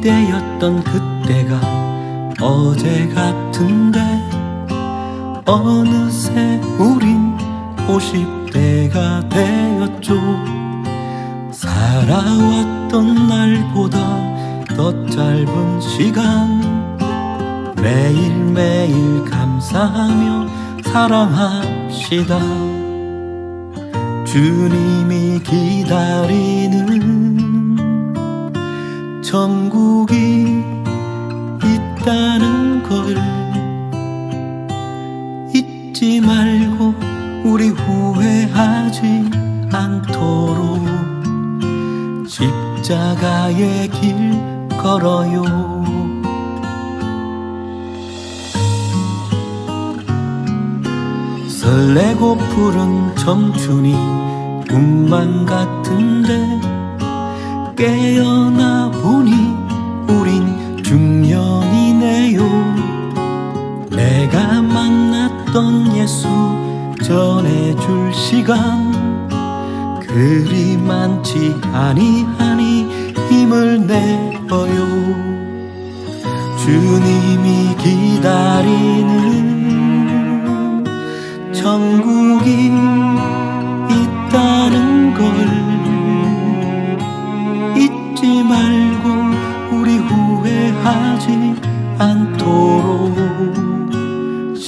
때였던 그때가 어제 같은데 어느새 우린 50대가 되었죠. 살아왔던 날보다 더 짧은 시간. 매일매일 감사하며 사랑합시다. 주님이 기다리는 천국이 있다는 걸 잊지 말고 우리 후회하지 않도록 십자가의 길 걸어요. 설레고 푸른 청춘이 꿈만 같은데 깨어나 만났던 예수 전해줄 시간? 그리 많지 아니하니 힘을 내어요. 주님이 기다리는 천국이 있다는 걸 잊지 말고 우리 후회하지 않도록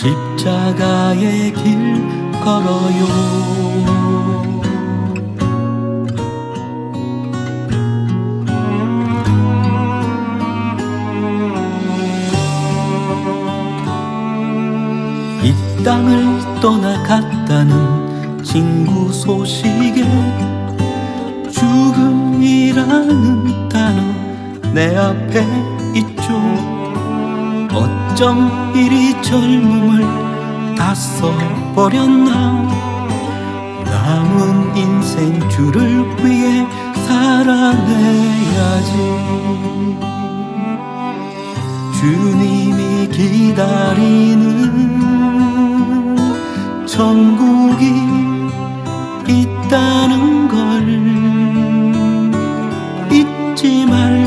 십자가의 길 걸어요. 이 땅을 떠나갔다는 친구 소식에 죽음이라는 단어 내 앞에 있죠 어쩜 이리 젊음을 다 써버렸나? 남은 인생 줄을 위해 살아내야지. 주님이 기다리는 천국이 있다는 걸 잊지 말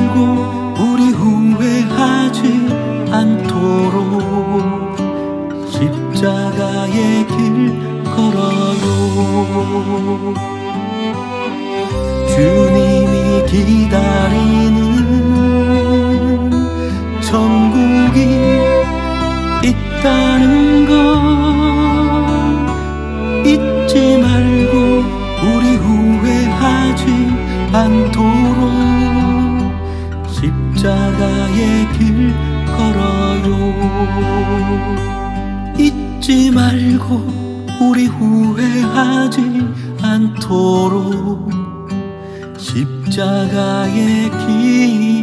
주님이 기다리는 천국이 있다는 걸 잊지 말고 우리 후회하지 않도록 십자가의 길 걸어요. 잊지 말고 우리 후회하지 않도록 십자가의 길